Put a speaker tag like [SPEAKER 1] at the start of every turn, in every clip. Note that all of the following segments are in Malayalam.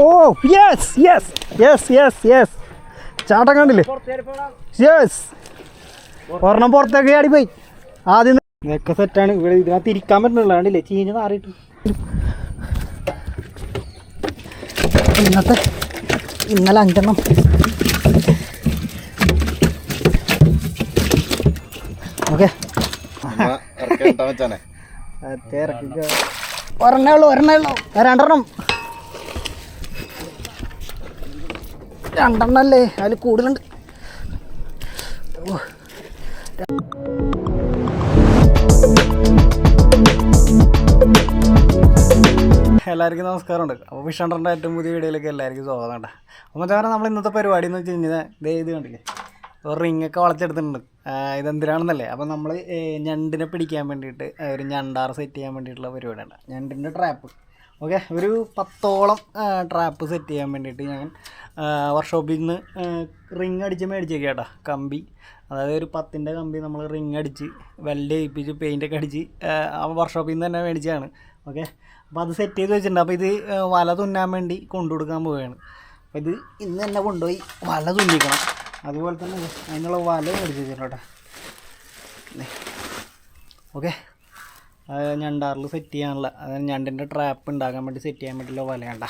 [SPEAKER 1] ഓ yes yes yes yes yes ചാട്ടം കണ്ടില്ലേ? യെസ് ഒരെണ്ണം പുറത്തേക്ക് ചാടി പോയി ആദ്യം ഇതൊക്കെ സെറ്റാണ് ഇവിടെ ഇതിനകത്ത് ഇരിക്കാൻ പറ്റുന്നില്ല. കണ്ടില്ലേ? ചീഞ്ഞ് മാറിയിട്ട് ഇന്നത്തെ ഇന്നലെ അഞ്ചെണ്ണം. ഓക്കെ ഒരെണ്ണേ ഉള്ളൂ ഒരെണ്ണേ ഉള്ളൂ. രണ്ടെണ്ണം. രണ്ടെണ്ണം അല്ലേ അതിൽ കൂടുതലുണ്ട്. എല്ലാവർക്കും നമസ്കാരമുണ്ട്. അപ്പോൾ വിഷണ്ടറിന്റെ ഏറ്റവും പുതിയ വീഡിയോയിലേക്ക് എല്ലാവർക്കും സ്വാഗതം ഉണ്ട് അപ്പോൾ ചേട്ടൻ നമ്മൾ ഇന്നത്തെ പരിപാടി എന്ന് വെച്ച് കഴിഞ്ഞാൽ ദേ ഇത് കണ്ടില്ലേ? ഒരു റിങ്ങൊക്കെ വളച്ചെടുത്തിട്ടുണ്ട്. ഇതെന്തിനാണെന്നല്ലേ അപ്പോൾ നമ്മൾ ഞണ്ടിനെ പിടിക്കാൻ വേണ്ടിയിട്ട് ഒരു ഞണ്ടാർ സെറ്റ് ചെയ്യാൻ വേണ്ടിയിട്ടുള്ള പരിപാടിയാണ്. ഞണ്ടിന്റെ ട്രാപ്പ് ഓക്കെ ഒരു പത്തോളം ട്രാപ്പ് സെറ്റ് ചെയ്യാൻ വേണ്ടിയിട്ട് ഞാൻ വർക്ക്ഷോപ്പിൽ നിന്ന് റിങ് അടിച്ച് മേടിച്ചേക്കാം കേട്ടോ കമ്പി. അതായത് ഒരു പത്തിന്റെ കമ്പി നമ്മൾ റിങ് അടിച്ച് വെൽഡ് ചെയ്യിപ്പിച്ച് പെയിന്റൊക്കെ അടിച്ച് ആ വർക്ക്ഷോപ്പിൽ നിന്ന് തന്നെ മേടിച്ചതാണ്. ഓക്കെ അപ്പോൾ അത് സെറ്റ് ചെയ്ത് വെച്ചിട്ടുണ്ട്. അപ്പോൾ ഇത് വല തുന്നാൻ വേണ്ടി കൊണ്ടു കൊടുക്കാൻ പോവുകയാണ്. അപ്പോൾ ഇത് ഇന്ന് തന്നെ കൊണ്ടുപോയി വല തുന്നിക്കണം. അതുപോലെ തന്നെ അതിനുള്ള വല മേടിച്ച് വെച്ചിട്ടുണ്ട് കേട്ടോ. ഓക്കെ. ഞണ്ടാറിൽ സെറ്റ് ചെയ്യാനുള്ള. അതായത് ഞണ്ടിന്റെ ട്രാപ്പ് ഉണ്ടാക്കാൻ വേണ്ടി സെറ്റ് ചെയ്യാൻ വേണ്ടിയുള്ള വലയണ്ട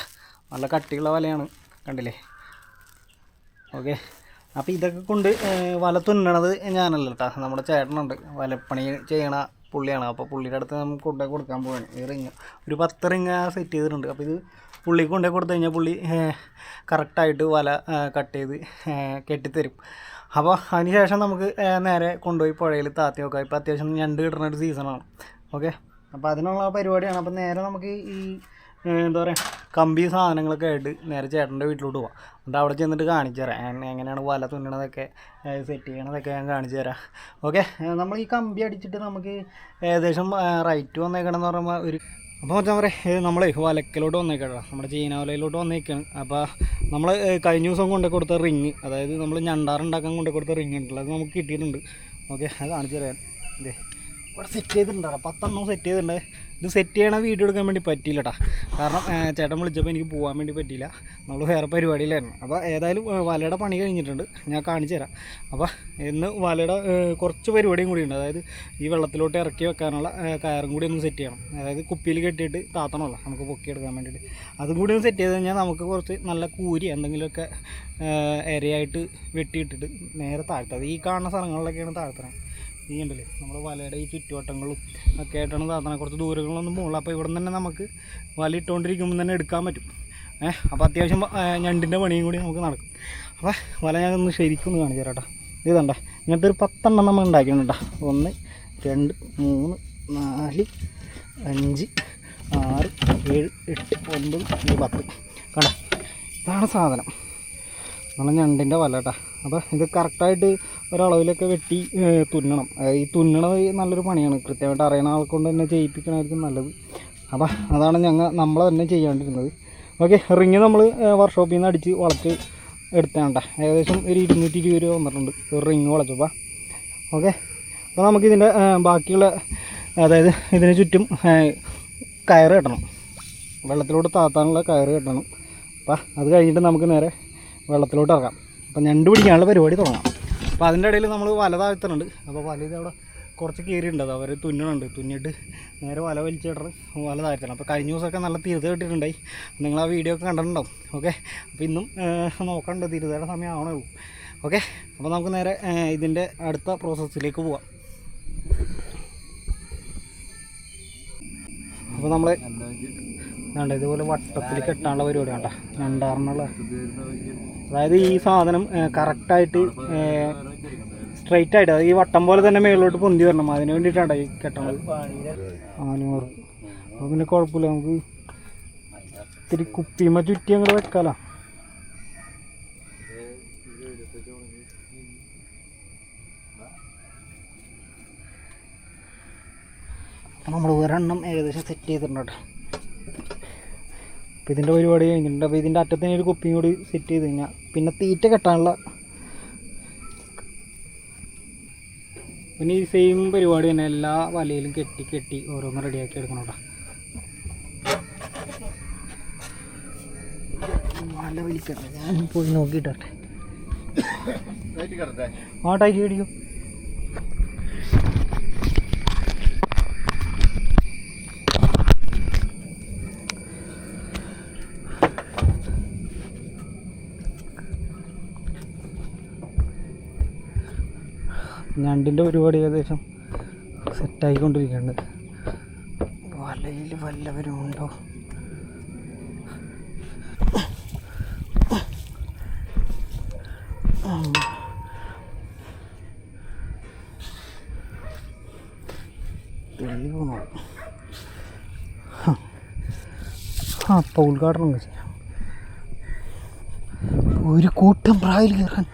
[SPEAKER 1] നല്ല കട്ടിയുള്ള വലയാണ്. കണ്ടില്ലേ? ഓക്കെ അപ്പോൾ ഇതൊക്കെ കൊണ്ട് വല തുന്നണത് ഞാനല്ല കേട്ടോ നമ്മുടെ ചേട്ടനുണ്ട്. വലപ്പണി ചെയ്യണ പുള്ളിയാണ്. അപ്പോൾ പുള്ളിയുടെ അടുത്ത് നമുക്ക് കൊണ്ടുപോയി കൊടുക്കാൻ പോവാണ്. ഈ റിങ് ഒരു പത്ത് റിങ് സെറ്റ് ചെയ്തിട്ടുണ്ട്. അപ്പോൾ ഇത് പുള്ളിക്ക് കൊണ്ടുപോയി കൊടുത്തു കഴിഞ്ഞാൽ പുള്ളി കറക്റ്റായിട്ട് വല കട്ട് ചെയ്ത് കെട്ടിത്തരും. അപ്പോൾ അതിന് ശേഷം നമുക്ക് നേരെ കൊണ്ടുപോയി പുഴയിൽ താത്തി നോക്കാം ഇപ്പോൾ അത്യാവശ്യം ഞണ്ട് കിട്ടുന്ന ഒരു സീസണാണ് ഓക്കെ. അപ്പോൾ അതിനുള്ള പരിപാടിയാണ്. അപ്പോൾ നേരെ നമുക്ക് ഈ എന്താ പറയുക കമ്പി സാധനങ്ങളൊക്കെ ആയിട്ട് നേരെ ചേട്ടന്റെ വീട്ടിലോട്ട് പോവാം. എന്നിട്ട് അവിടെ ചെന്നിട്ട് കാണിച്ചു തരാം. എങ്ങനെയാണ് വല തുന്നണതൊക്കെ സെറ്റ് ചെയ്യണതൊക്കെ ഞാൻ കാണിച്ചു തരാം. ഓക്കെ. നമ്മൾ ഈ കമ്പി അടിച്ചിട്ട് നമുക്ക് ഏകദേശം റൈറ്റ് വന്നേക്കണമെന്ന് പറയുമ്പോൾ ഒരു അപ്പോൾ മച്ചാൻ പറയാം നമ്മൾ വലക്കലോട്ട് വന്നേക്കാം നമ്മുടെ ചീനാവലയിലോട്ട് വന്നേക്കാണ്. അപ്പോൾ നമ്മൾ കഴിഞ്ഞ ദിവസം കൊണ്ടു കൊടുത്ത റിങ് അതായത് നമ്മൾ ഞണ്ടാറുണ്ടാക്കാൻ കൊണ്ടു കൊടുത്ത റിങ് ഉണ്ടല്ലോ അത് നമുക്ക് കിട്ടിയിട്ടുണ്ട്. ഓക്കെ അത് കാണിച്ചു തരാം ഇതേ ഇവിടെ സെറ്റ് ചെയ്തിട്ടുണ്ടോ പത്തെണ്ണം സെറ്റ് ചെയ്തിട്ടുണ്ട്. ഇത് സെറ്റ് ചെയ്യണ വീഡിയോ എടുക്കാൻ വേണ്ടി പറ്റിയില്ല കേട്ടോ കാരണം ചേട്ടൻ വിളിച്ചപ്പോൾ എനിക്ക് പോകാൻ വേണ്ടി പറ്റിയില്ല. നമ്മൾ വേറെ പരിപാടിയിലായിരുന്നു. അപ്പോൾ ഏതായാലും വലയുടെ പണി കഴിഞ്ഞിട്ടുണ്ട്. ഞാൻ കാണിച്ചു തരാം. അപ്പോൾ ഇന്ന് വലയുടെ കുറച്ച് പരിപാടിയും കൂടി ഉണ്ട്. അതായത് ഈ വെള്ളത്തിലോട്ട് ഇറക്കി വെക്കാനുള്ള കയറും കൂടി ഒന്ന് സെറ്റ് ചെയ്യണം. അതായത് കുപ്പിയിൽ കെട്ടിയിട്ട് താത്തണമല്ലോ നമുക്ക് പൊക്കിയെടുക്കാൻ വേണ്ടിയിട്ട്. അതും കൂടി ഒന്ന് സെറ്റ് ചെയ്ത് കഴിഞ്ഞാൽ നമുക്ക് കുറച്ച് നല്ല കൂരി എന്തെങ്കിലുമൊക്കെ ഇരയായിട്ട് വെട്ടിയിട്ടിട്ട് നേരെ താഴ്ത്തത് ഈ കാണുന്ന സ്ഥലങ്ങളിലൊക്കെയാണ് താഴ്ത്തണം. ഈ നമ്മുടെ വലയുടെ ഈ ചുറ്റുവട്ടങ്ങളും ഒക്കെ ആയിട്ടാണ് സാധനം കുറച്ച് ദൂരങ്ങളൊന്നും പോകുള്ളൂ അപ്പോൾ ഇവിടെ തന്നെ നമുക്ക് വല ഇട്ടുകൊണ്ടിരിക്കുമ്പോൾ തന്നെ എടുക്കാൻ പറ്റും. ഏഹ് അപ്പോൾ അത്യാവശ്യം ഞണ്ടിന്റെ പണിയും കൂടി നമുക്ക് നടക്കും. അപ്പോൾ വല ഞാൻ ഒന്ന് ശരിക്കും ഒന്ന് കാണിച്ചു തരാം ഇത് കണ്ട ഇങ്ങനത്തെ ഒരു പത്തെണ്ണം നമ്മൾ ഉണ്ടാക്കിയിട്ടുണ്ട് ഒന്ന് രണ്ട് മൂന്ന് നാല് അഞ്ച് ആറ് ഏഴ് എട്ട് ഒൻപത് പത്ത്. കണ്ട ഇതാണ് സാധനം. നല്ല ഞണ്ടിന്റെ വല കേട്ടോ അപ്പോൾ ഇത് കറക്റ്റായിട്ട് ഒരളവിലൊക്കെ വെട്ടി തുന്നണം. ഈ തുന്നണത് നല്ലൊരു പണിയാണ്. കൃത്യമായിട്ട് അറിയണ ആൾക്കൊണ്ട് കൊണ്ട് തന്നെ ചെയ്യിപ്പിക്കണമായിരിക്കും നല്ലത്. അപ്പോൾ അതാണ് ഞങ്ങൾ നമ്മൾ തന്നെ ചെയ്യാണ്ടിരുന്നത്. ഓക്കെ റിങ് നമ്മൾ വർക്ക്ഷോപ്പിൽ നിന്ന് അടിച്ച് വളച്ച് എടുത്തേണ്ട. ഏകദേശം ഒരു ഇരുന്നൂറ്റി ഇരുപത് രൂപ വന്നിട്ടുണ്ട്. റിങ് വളച്ചപ്പോൾ ഓക്കെ. അപ്പോൾ നമുക്കിതിന്റെ ബാക്കിയുള്ള അതായത് ഇതിന് ചുറ്റും കയറ് കെട്ടണം. വെള്ളത്തിലോട്ട് താത്താനുള്ള കയറ് കെട്ടണം. അപ്പം അത് കഴിഞ്ഞിട്ട് നമുക്ക് നേരെ വെള്ളത്തിലോട്ട് ഇറങ്ങാം അപ്പം ഞണ്ട് പിടിക്കാനുള്ള പരിപാടി തുടങ്ങാം. അപ്പോൾ അതിന്റെ ഇടയിൽ നമ്മൾ വല താഴ്ത്തുന്നുണ്ട് അപ്പോൾ വല ഇത് അവിടെ കുറച്ച് കയറിയിട്ടുണ്ട് അവർ തുന്നണുണ്ട്. തുന്നിട്ട് നേരെ വല വലിച്ചിട്ട് വല താഴ്ത്തണം. അപ്പോൾ കഴിഞ്ഞ ദിവസമൊക്കെ നല്ല തിരുത കിട്ടിയിട്ടുണ്ടായി. നിങ്ങൾ ആ വീഡിയോ ഒക്കെ കണ്ടിട്ടുണ്ടാവും. ഓക്കെ? അപ്പോൾ ഇന്നും നോക്കണ്ട. തിരുതയുടെ സമയം ആവണേ ഉള്ളൂ. ഓക്കെ? അപ്പോൾ നമുക്ക് നേരെ ഇതിന്റെ അടുത്ത പ്രോസസ്സിലേക്ക് പോവാം. അപ്പോൾ നമ്മൾ വേണ്ട ഇതുപോലെ വട്ടത്തിൽ കെട്ടാനുള്ള പരിപാടി കണ്ട. രണ്ടാറിനുള്ള അതായത് ഈ സാധനം കറക്റ്റായിട്ട് സ്ട്രൈറ്റ് ആയിട്ട് ഈ വട്ടം പോലെ തന്നെ മേളിലോട്ട് പൊന്തി വരണം. അതിന് വേണ്ടിയിട്ടാണ് ഈ കെട്ടണത്. ആനൂറ് അപ്പോൾ പിന്നെ കുഴപ്പമില്ല നമുക്ക് ഇത്തിരി കുപ്പിമ ചുറ്റി അങ്ങോട്ട് വെക്കാലോ. നമ്മൾ ഒരെണ്ണം ഏകദേശം സെറ്റ് ചെയ്തിട്ടുണ്ട് കേട്ടോ. അപ്പോൾ ഇതിന്റെ പരിപാടി കഴിഞ്ഞിട്ടുണ്ട്. അപ്പോൾ ഇതിന്റെ അറ്റത്തിന് ഒരു കുപ്പിയും കൂടി സെറ്റ് ചെയ്ത് കഴിഞ്ഞാൽ പിന്നെ തീറ്റ കെട്ടാനുള്ള പിന്നെ ഈ സെയിം പരിപാടി തന്നെ എല്ലാ വലയിലും കെട്ടി കെട്ടി ഓരോന്ന് റെഡിയാക്കി എടുക്കണം കേട്ടോ നല്ല വലിക്കട്ടെ ഞാൻ പോയി നോക്കിയിട്ടെ ആ ടൈറ്റ് പിടിക്കും ഞണ്ടിന്റെ പരിപാടി ഏകദേശം സെറ്റായിക്കൊണ്ടിരിക്കുന്നുണ്ട് വലയിൽ വല്ലവരും ഉണ്ടോ തെളിവ് നോക്കാം ആ അപ്പോൾ ഉദ്ഘാടനം ചെയ്യാം. ഒരു കൂട്ടം പ്രായിൽ കയറാൻ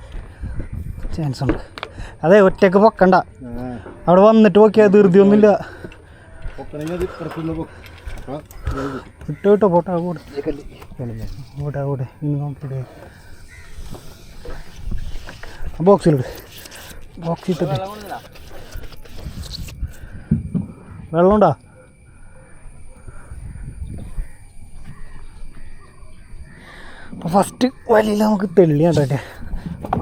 [SPEAKER 1] ചാൻസ് ഉണ്ട്. അതെ ഒറ്റയ്ക്ക് പൊക്കണ്ട. അവിടെ വന്നിട്ട് പൊക്കിയാ ധൃതിയൊന്നുമില്ല. വിട്ടോ വിട്ടോ പോട്ടെ കൂടെ കൂടെ ബോക്സിൽ വെള്ളമുണ്ടോ? അപ്പോൾ ഫസ്റ്റ് വലിയിൽ നമുക്ക് തെള്ളിയാണ്ടേ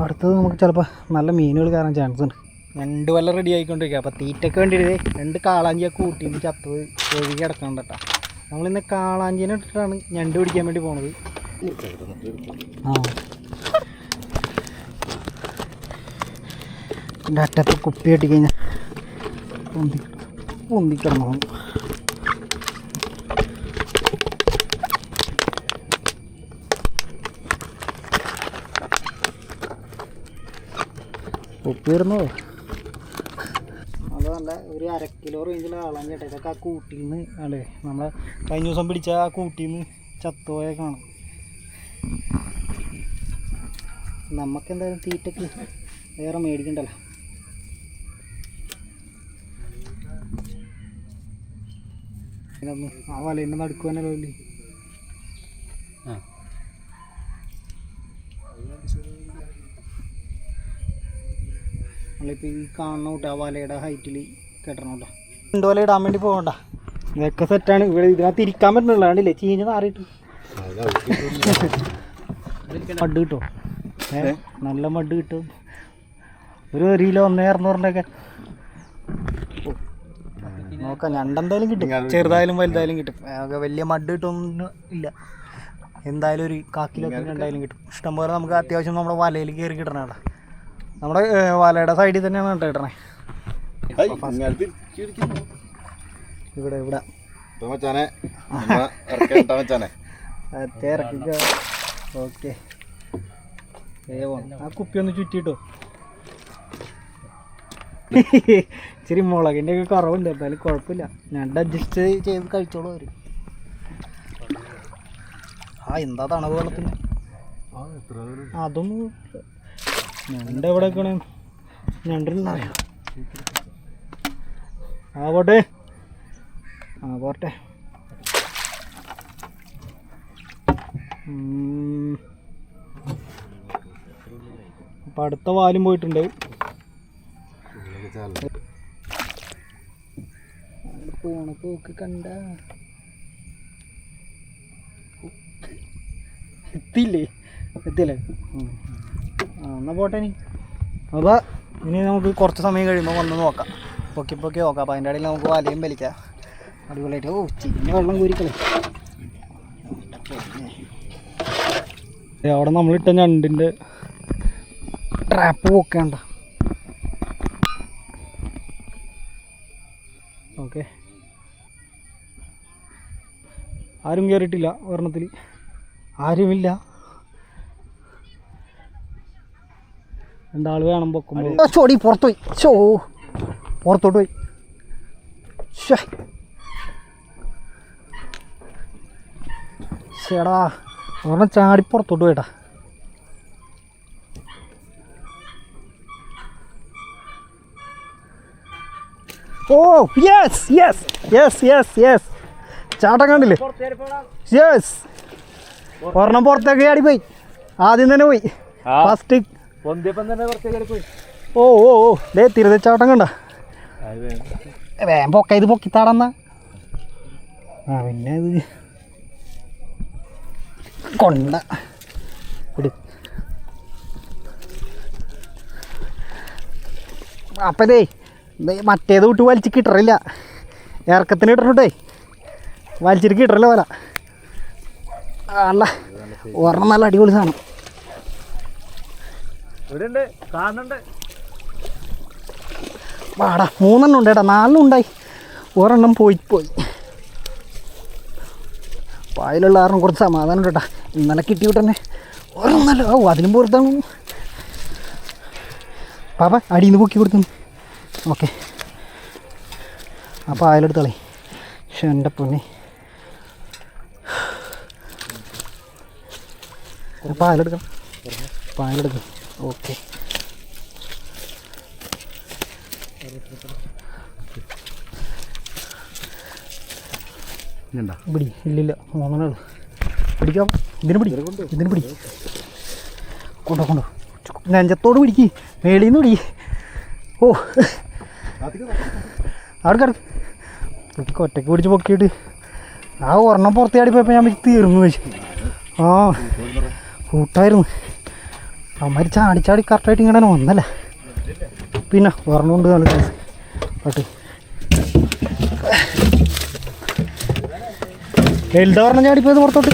[SPEAKER 1] അടുത്തത് നമുക്ക് ചിലപ്പോൾ നല്ല മീനുകൾ കയറാൻ ചാൻസ് ഉണ്ട്. രണ്ട് വല്ല റെഡി ആയിക്കൊണ്ടിരിക്കുക അപ്പോൾ തീറ്റയ്ക്ക് വേണ്ടിയിട്ട് രണ്ട് കാളാഞ്ചിയൊക്കെ കൂട്ടിയിട്ട് ചത്തത് ഒഴുകി കിടക്കണ്ട കേട്ടോ. നമ്മളിന്ന് കാളാഞ്ചിനെ ഇട്ടിട്ടാണ് ഞണ്ട് പിടിക്കാൻ വേണ്ടി പോണത്. ആ. എന്റെ അറ്റത്ത് കുപ്പി കെട്ടിക്കഴിഞ്ഞാൽ പൊന്തി പൊന്തിക്കിടന്നു കുപ്പി അതല്ല അത് നല്ല ഒരു അര കിലോ റേഞ്ചിലുള്ള ആളാണ് ചേട്ടാ ഇതൊക്കെ ആ കൂട്ടിൽ നിന്ന് അല്ലേ നമ്മളെ കഴിഞ്ഞ ദിവസം പിടിച്ച ആ കൂട്ടിൽ നിന്ന് ചത്തുപോയ കാണും. നമുക്ക് എന്തായാലും തീറ്റക്ക് വേറെ മേടിക്കണ്ടല്ലോ. ആ വലേന്റെ നടുക്കുവാനല്ലോ ഇല്ലേ നമ്മളിപ്പോൾ ഈ കാണുന്ന കൂട്ടാ വലയുടെ ഹൈറ്റിൽ കെട്ടണം കേട്ടോ രണ്ട് വല ഇടാൻ വേണ്ടി പോകണ്ട ഇതൊക്കെ സെറ്റാണ് ഇവിടെ ഇതിനകത്ത് ഇരിക്കാൻ പറ്റുന്നില്ല. കണ്ടില്ലേ? ചീഞ്ഞ് മാറിയിട്ട്. മഡ് കിട്ടും നല്ല മഡ് കിട്ടും. ഒരു ഒരു കിലോ ഒന്നേ അറുന്നൂറിന്റെയൊക്കെ നോക്കാം. ഞണ്ടെന്തായാലും കിട്ടും. ചെറുതായാലും വലുതായാലും കിട്ടും. വലിയ മഡ് കിട്ടുമൊന്നും ഇല്ല. എന്തായാലും ഒരു കാക്കിലൊക്കെ എന്തായാലും കിട്ടും. ഇഷ്ടംപോലെ നമുക്ക് അത്യാവശ്യം നമ്മുടെ വലയിൽ കയറി കിട്ടണം കേട്ടോ നമ്മുടെ വലയുടെ സൈഡിൽ തന്നെയാണ് കേട്ടോ
[SPEAKER 2] ഇടണേ.
[SPEAKER 1] ഇവിടെ ഇവിടെ. ഇറക്കിക്ക ഓക്കെ. ആ കുപ്പി ഒന്ന് ചുറ്റിട്ടോ ഇച്ചിരി മുളകിന്റെ ഒക്കെ കുറവുണ്ട്. എന്തായാലും കുഴപ്പമില്ല. ഞാൻ അഡ്ജസ്റ്റ് ചെയ്ത് കഴിച്ചോളൂ അവർ. ആ എന്താ തണവ് വെള്ളത്തിന്? അതൊന്നും ഞണ്ട് എവിടെ ഞണ്ടിരുന്നറിയാം ആ പോട്ടെ ആ പോട്ടെ. അപ്പൊ അടുത്ത വാലും പോയിട്ടുണ്ട്. പോണ പോക്ക് കണ്ട? എത്തില്ലേ എത്തിയല്ലേ? എന്നാ പോട്ടെ ഇനി. അപ്പോൾ ഇനി നമുക്ക് കുറച്ച് സമയം കഴിയുമ്പോൾ വന്ന് നോക്കാം. പൊക്കി പൊക്കി നോക്കാം. അപ്പോൾ അതിന്റെ ഇടയിൽ നമുക്ക് വലയും വലിക്കാം. അടിപൊളിയായിട്ട്. ഓ ചിന്ന വെള്ളം കോരിക്കളെ. അവിടെ നമ്മളിട്ട ഞണ്ടിന്റെ ട്രാപ്പ് പൊക്കണ്ട. ഓക്കെ. ആരും കയറിയിട്ടില്ല ഒരെണ്ണത്തിൽ ആരുമില്ല. രണ്ടാൾ വേണം പൊക്കുമ്പോൾ ചോടി പുറത്തു പോയി ചോ പുറത്തോട്ട് പോയി. ചേടാ ഒരെണ്ണം ചാടി പുറത്തോട്ട് പോയിട്ടാ. ഓ yes yes yes yes yes ചാട്ടം കണ്ടില്ലേ? യെസ് ഒരെണ്ണം പുറത്തേക്ക് ചാടി പോയി ആദ്യം തന്നെ പോയി. ഫസ്റ്റ് ഓ ഓ ഡേ തിരുതച്ചാട്ടം കണ്ട. വേം പൊക്ക ഇത് പൊക്കിത്താടന്ന. ആ പിന്നെ ഇത് കൊണ്ട. അപ്പതേ മറ്റേത് വിട്ട് വലിച്ച് കിട്ടറില്ല. ഇറക്കത്തിന് ഇട്ടിട്ടേ വലിച്ചിട്ട് കിട്ടറില്ല വല. അല്ല. ഒരെണ്ണം നല്ല അടിപൊളി സാധനം.
[SPEAKER 2] ഇവിടെ ഉണ്ട് കാണുന്നുണ്ട്.
[SPEAKER 1] വാടാ മൂന്നെണ്ണം ഉണ്ട് ഏട്ടാ നാലെണ്ണം ഉണ്ടായി. ഒരെണ്ണം പോയി പോയി. പായലുള്ള ആറിനും കുറച്ച് സമാധാനം ഉണ്ട് കേട്ടാ ഇന്നലെ കിട്ടി വിട്ടന്നെ ഒരെണ്ണല്ല ഓ അതിനും പുറത്താണ് പാപ്പ അടിയിൽ നിന്ന് പൊക്കി കൊടുത്തു ഓക്കെ. ആ പായലെടുത്തോളേ പക്ഷെ എന്റെ പൊന്നെ. പായലെടുക്കണം പായലെടുക്കണം ഓക്കെ പിടി. ഇല്ലില്ല. അങ്ങനെ പിടിക്കാം. ഇതിന് പിടി. ഇതിന് പിടി. കൊണ്ടോ കൊണ്ടോ. നെഞ്ചത്തോട് പിടിക്ക്. മേളിൽ നിന്ന് പിടി. ഓ. അവിടെ കിടക്ക് ഇടയ്ക്ക് ഒറ്റയ്ക്ക് പിടിച്ച് പൊക്കിയിട്ട്. ആ ഒരെണ്ണം പുറത്ത് പോയപ്പോൾ ഞാൻ തീർന്നു വെച്ചു ആ. കൂട്ടായിരുന്നു. അമ്മര് ചാടിച്ചാടി ചാടി കറക്റ്റായിട്ട് ഇങ്ങനെ വന്നല്ലേ? പിന്നെ പറഞ്ഞുകൊണ്ട് സൈസ് പട്ടി. വലുത് പറഞ്ഞ ചാടിപ്പോയത് പുറത്തോട്ട്.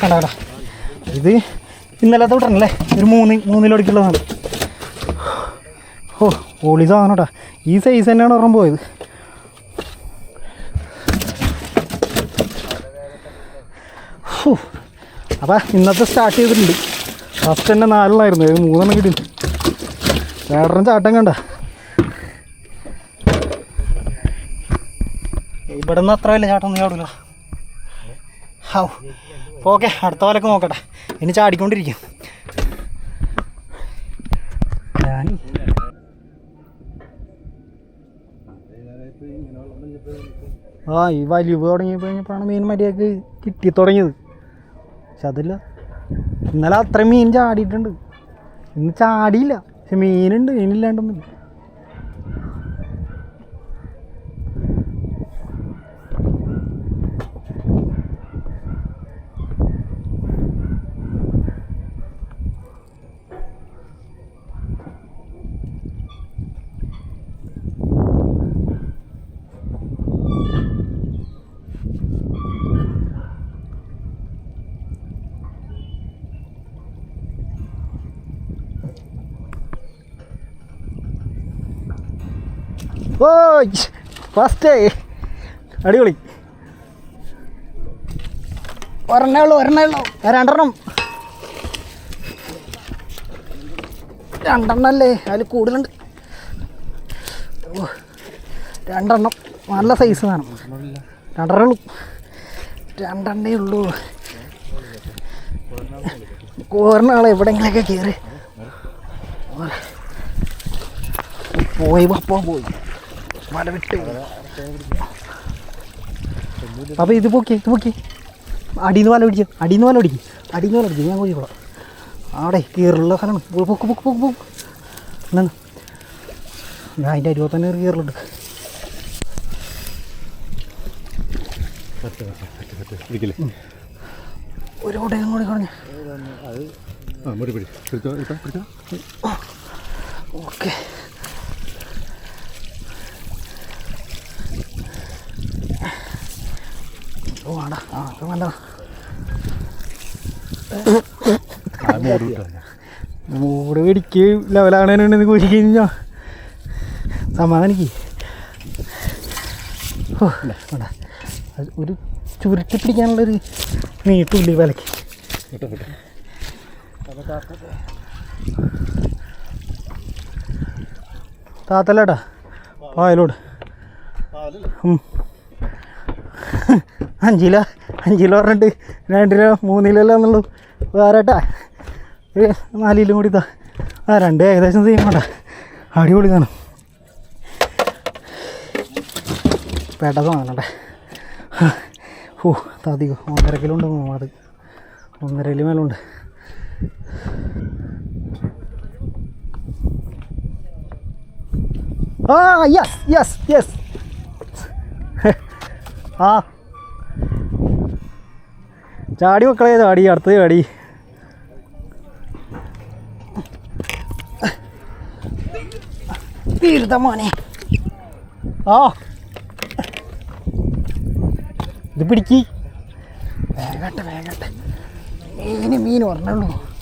[SPEAKER 1] കടാ ഇത് ഇന്നലത്തെ വിട്ടണല്ലേ ഒരു മൂന്ന് മൂന്നിലോടിക്കുള്ളതാണ് ഓ ഓളി സാധനം ഈ സൈസ് തന്നെയാണ് ഒരെണ്ണം പോയത്. അപ്പം ഇന്നത്തെ സ്റ്റാർട്ട് ചെയ്തിട്ടുണ്ട്. ഫസ്റ്റ് തന്നെ നാലെണ്ണമായിരുന്നു ഇത് മൂന്നെണ്ണം കിട്ടി. വേറെ ചാട്ടം കണ്ട. ഇവിടെ നിന്ന് അത്ര വലിയ ചാട്ടം ഒന്നും ചാടില്ല ഹൗ. ഓക്കെ അടുത്ത പോലൊക്കെ നോക്കട്ടെ. ഇനി ചാടിക്കൊണ്ടിരിക്കും. ആ ഈ വലിവ് തുടങ്ങിയപ്പോൾ കഴിഞ്ഞപ്പോഴാണ് മീൻ മര്യാദയ്ക്ക് കിട്ടി തുടങ്ങിയത്. പക്ഷെ അതില്ല. ഇന്നലെ അത്രയും മീൻ ചാടിയിട്ടുണ്ട്. ഇന്ന് ചാടിയില്ല. പക്ഷെ മീനുണ്ട് മീനില്ലാണ്ടൊന്നുമില്ല. ഓ ഫസ്റ്റ് അടിപൊളി. ഒരെണ്ണേ ഉള്ളൂ ഒരെണ്ണേ ഉള്ളൂ. രണ്ടെണ്ണം. രണ്ടെണ്ണം അല്ലേ? അതിൽ കൂടുതലുണ്ട്. രണ്ടെണ്ണം. നല്ല സൈസ് വേണം. രണ്ടെണ്ണേ ഉള്ളൂ. രണ്ടെണ്ണേ ഉള്ളൂ. ഒരെണ്ണാളെ എവിടെയെങ്കിലൊക്കെ കയറി പോയി പപ്പ പോയി. അപ്പോൾ ഇത് പൊക്കി ഇത് പൊക്കി. അടിയിൽ നിന്ന് വല പിടിക്കും അടിയിൽ നിന്ന് വല പിടിക്കും അടിയിൽ നിന്ന് വല പിടിക്കും. ഞാൻ പോയിക്കോളാം അവിടെ കീറുള്ള സ്ഥലമാണ് പൊക്ക് പൊക്ക് പൊക്ക് പൊക്ക്. എന്നാ ഞാൻ അതിന്റെ അരുപത്തന്നെ തന്നെ കീറലുണ്ട്. ഒരു കൂട്ടം കൂടി കളഞ്ഞു.
[SPEAKER 2] പിടിച്ചോ പിടിച്ചോ പിടിച്ചോ.
[SPEAKER 1] ഓക്കെ ഓ ആടാ ആ അത് നല്ലതാ
[SPEAKER 2] ആ മൂട്
[SPEAKER 1] പിടിക്ക്. ലെവലാകണേനുണ്ടെന്ന് കൂടി കഴിഞ്ഞാ? സമാധാനിക്ക് ഓ വേണ്ട ഒരു ചുരുട്ടി പിടിക്കാനുള്ളൊരു നീട്ടില്ല വിലക്ക്? താത്തല്ലേട്ടാ പായലോട്. ഉം. അഞ്ച് കിലോ അഞ്ച് കിലോ പറഞ്ഞിട്ട് രണ്ട് കിലോ മൂന്ന് കിലോ അല്ല എന്നുള്ളൂ വേറെട്ടാ. ഒരു നാല് കിലോ കൂടി താ ആ രണ്ട് ഏകദേശം സെയിം വേണ്ട അടിപൊളി കാണും പേട്ട വാങ്ങണ്ടേ ഓ താതിക്കോ ഒന്നര കിലോ ഉണ്ട് അത്. ഒന്നര കിലോ മേലുണ്ട്. ആ യെസ് യെസ് യെസ് ആ ചാടി മക്കളെ ചാടി അടുത്ത് ചാടി. ഏതാ മോനെ. ആ. ഇത് പിടിക്ക്. വേഗട്ടെ വേഗട്ടെ. മീന് മീൻ പറഞ്ഞുള്ളൂ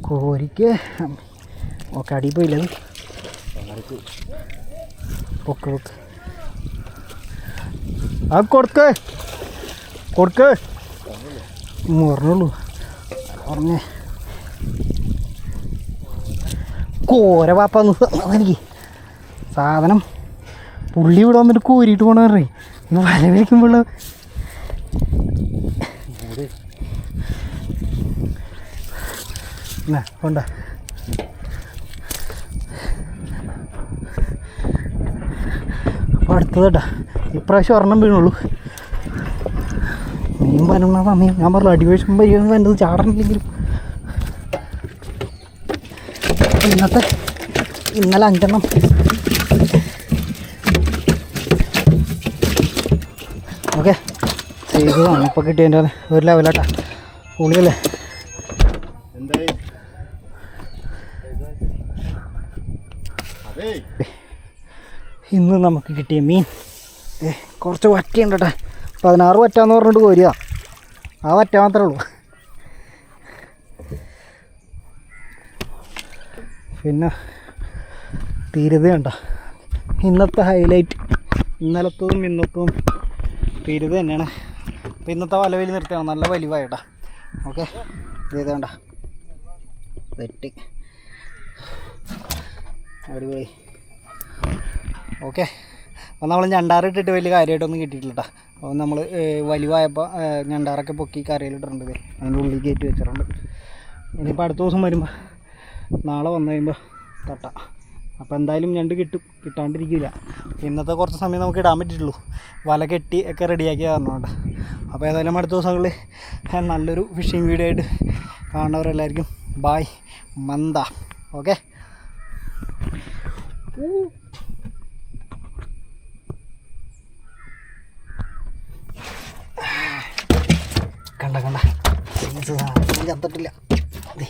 [SPEAKER 1] കോരിക്ക്. ഒക്കെ അടി പോയില്ല പൊക്ക് പൊക്ക് ആ കൊടുക്ക്. കൊടുക്ക്. മുറിഞ്ഞുള്ളൂ പറഞ്ഞേ. കോര പാപ്പ എനിക്ക് സാധനം പുള്ളി ഇവിടെ വന്നിട്ട് കോരിയിട്ട് പോണ വല വിളിക്കുമ്പോൾ കൊണ്ട. അടുത്തതട്ടാ ഇപ്രാവശ്യം ഒരെണ്ണം വീണുള്ളൂ. മീൻ പരണ സമയം ഞാൻ പറഞ്ഞു അടിവേഷം പരിഗണന എന്റെ ചാടണില്ലെങ്കിലും. ഇന്നത്തെ ഇന്നലെ അഞ്ചെണ്ണം. ഓക്കെ. ചെയ്തതാണ്. ഇപ്പോൾ കിട്ടിയതിന്റെ ഒരു ലെവലാട്ടാ. പുളിയല്ലേ
[SPEAKER 2] എന്തായി അതേ
[SPEAKER 1] ഇന്ന് നമുക്ക് കിട്ടിയ മീൻ. ഏ കുറച്ച് വറ്റയുണ്ട് കേട്ടോ പതിനാറ് വറ്റാന്ന് പറഞ്ഞിട്ട് കോരിക ആ വറ്റ മാത്രമേ ഉള്ളൂ. പിന്നെ തീരുത കണ്ട. ഇന്നത്തെ ഹൈലൈറ്റ് ഇന്നലത്തതും ഇന്നത്തതും തീരുത തന്നെയാണ്. അപ്പോൾ ഇന്നത്തെ വല വലി നിർത്തിയാണ് നല്ല വലിവായിട്ടാ. ഓക്കെ. വേണ്ട വെട്ടി. അടിപൊളി. ഓക്കെ. അപ്പോൾ നമ്മൾ ഞണ്ടാറിട്ടിട്ട് വലിയ കാര്യമായിട്ടൊന്നും കിട്ടിയിട്ടില്ല കേട്ടോ അപ്പോൾ നമ്മൾ വലിവായപ്പോൾ ഞണ്ടാറൊക്കെ പൊക്കി കറിയിലിട്ടുണ്ട് ദേ. അതിന്റെ ഉള്ളിൽ കയറ്റി വെച്ചിട്ടുണ്ട്. ഇനിയിപ്പോൾ അടുത്ത ദിവസം വരുമ്പോൾ നാളെ വന്നു കഴിയുമ്പോൾ തട്ട. അപ്പോൾ എന്തായാലും ഞണ്ട് കിട്ടും. കിട്ടാണ്ടിരിക്കില്ല ഇന്നത്തെ കുറച്ച് സമയം നമുക്ക് ഇടാൻ പറ്റിയിട്ടുള്ളൂ. വല കെട്ടി ഒക്കെ റെഡിയാക്കി തരണോണ്ട് അപ്പോൾ ഏതായാലും അടുത്ത ദിവസങ്ങളിൽ നല്ലൊരു ഫിഷിംഗ് വീഡിയോ ആയിട്ട് കാണുന്നവരെല്ലാവർക്കും. ബായ് മന്ദ. ഓക്കെ. കണ്ട കണ്ട ചത്തിട്ടില്ല ദേ